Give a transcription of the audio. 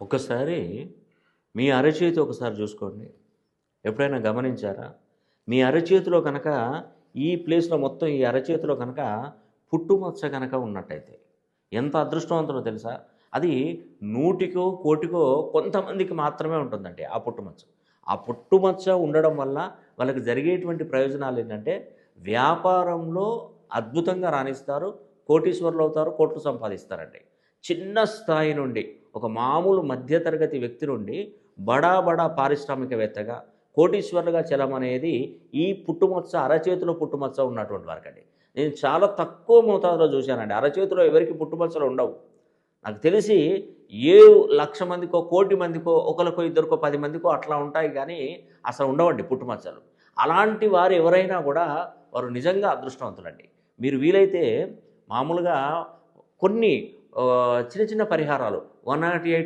ఒకసారి మీ అరచేతి ఒకసారి చూసుకోండి. ఎప్పుడైనా గమనించారా? మీ అరచేతిలో కనుక ఈ ప్లేస్లో మొత్తం ఈ అరచేతిలో కనుక పుట్టుమచ్చ కనుక ఉన్నట్టయితే ఎంత అదృష్టవంతుడో తెలుసా? అది నూటికో కోటికో కొంతమందికి మాత్రమే ఉంటుందండి ఆ పుట్టుమచ్చ. ఆ పుట్టుమచ్చ ఉండడం వల్ల వాళ్ళకి జరిగేటువంటి ప్రయోజనాలు ఏంటంటే వ్యాపారంలో అద్భుతంగా రాణిస్తారు కోటీశ్వరులు అవుతారు కోట్లు సంపాదిస్తారండి. చిన్న స్థాయి నుండి ఒక మామూలు మధ్యతరగతి వ్యక్తి నుండి బడా బడా పారిశ్రామికవేత్తగా కోటీశ్వరులుగా అనేది ఈ పుట్టుమచ్చ అరచేతిలో పుట్టుమచ్చ ఉన్నటువంటి వారికండి. నేను చాలా తక్కువ మోతాదులో చూశానండి. అరచేతిలో ఎవరికి పుట్టుమచ్చలు ఉండవు. నాకు తెలిసి ఏ లక్ష మందికో కోటి మందికో ఒకరికో ఇద్దరికో పది మందికో అట్లా ఉంటాయి కానీ అసలు ఉండవండి పుట్టుమచ్చలు. అలాంటి వారు ఎవరైనా కూడా వారు నిజంగా అదృష్టవంతులండి. మీరు వీలైతే మామూలుగా కొన్ని చిన్న చిన్న పరిహారాలు. One not eight